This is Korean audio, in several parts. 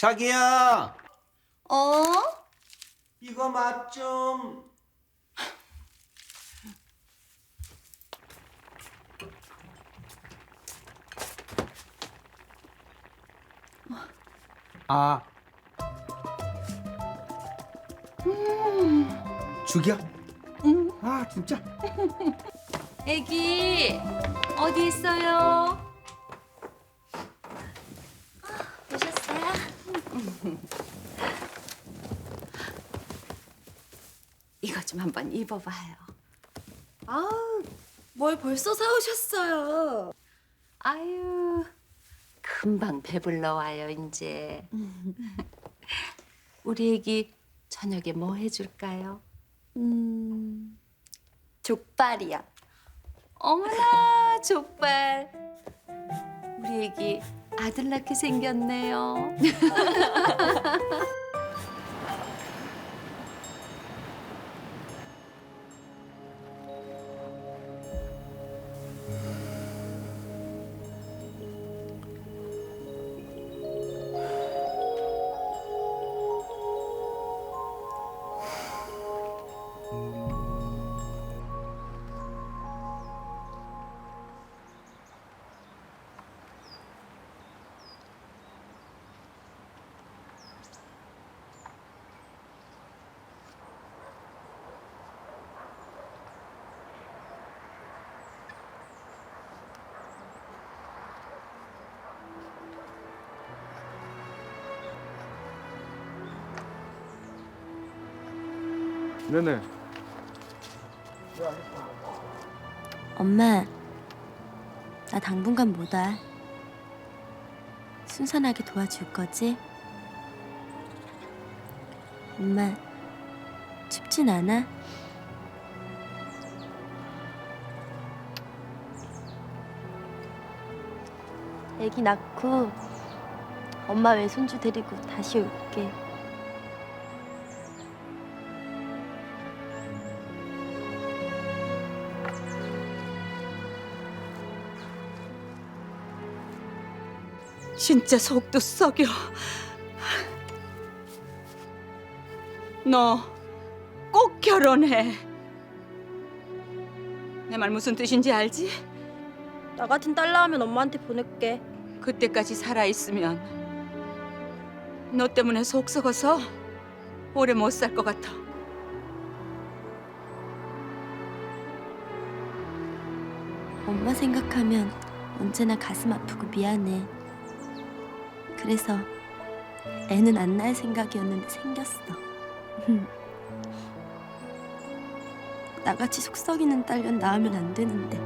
자기야, 어? 이거 맛 좀. 아. 죽이야? 응. 아 진짜? 애기 어디 있어요? 오셨어요? 이거 좀 한번 입어봐요. 아우, 뭘 벌써 사오셨어요. 아유, 금방 배불러 와요 이제. 우리 애기 저녁에 뭐 해줄까요? 음, 족발이요. 어머나 족발. 우리 애기 아들 낳게 생겼네요. 네네. 엄마, 나 당분간 못 와. 순산하게 도와줄 거지? 엄마, 춥진 않아? 애기 낳고 엄마 외손주 데리고 다시 올게. 진짜 속도 썩여. 너 꼭 결혼해. 내 말 무슨 뜻인지 알지? 나 같은 딸 낳으면 엄마한테 보낼게. 그때까지 살아 있으면 너 때문에 속 썩어서 오래 못 살 것 같아. 엄마 생각하면 언제나 가슴 아프고 미안해. 그래서 애는 안 낳을 생각이었는데 생겼어. 나같이 속 썩이는 딸년 낳으면 안 되는데.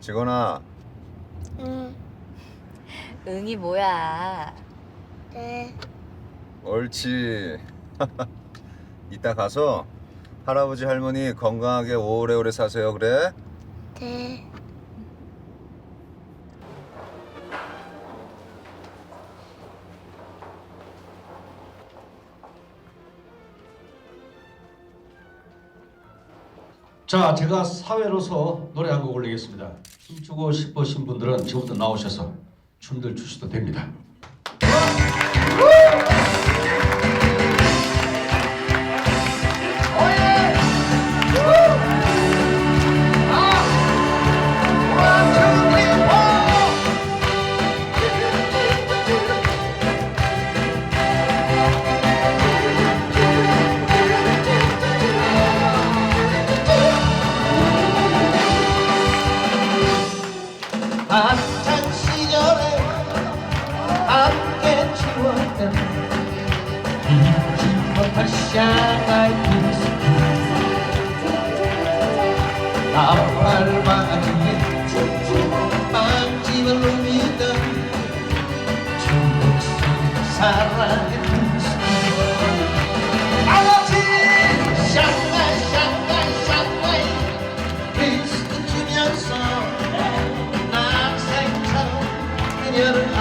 직원아, 응, 응이 뭐야? 네, 옳지. 이따 가서 할아버지 할머니 건강하게 오래오래 사세요. 그래? 네. 자, 제가 사회로서 노래 한 곡 올리겠습니다. 춤추고 싶으신 분들은 지금부터 나오셔서 춤들 추셔도 됩니다. 샹하이 비스킷 나팔 바지에 빵집을 누비던 중국 속 사랑의 아버지 샹하이 샹하이 샹하이 비스킷 주면서 남생처럼 그녀를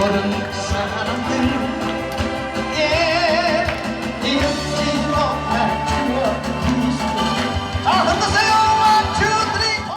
Korun sana.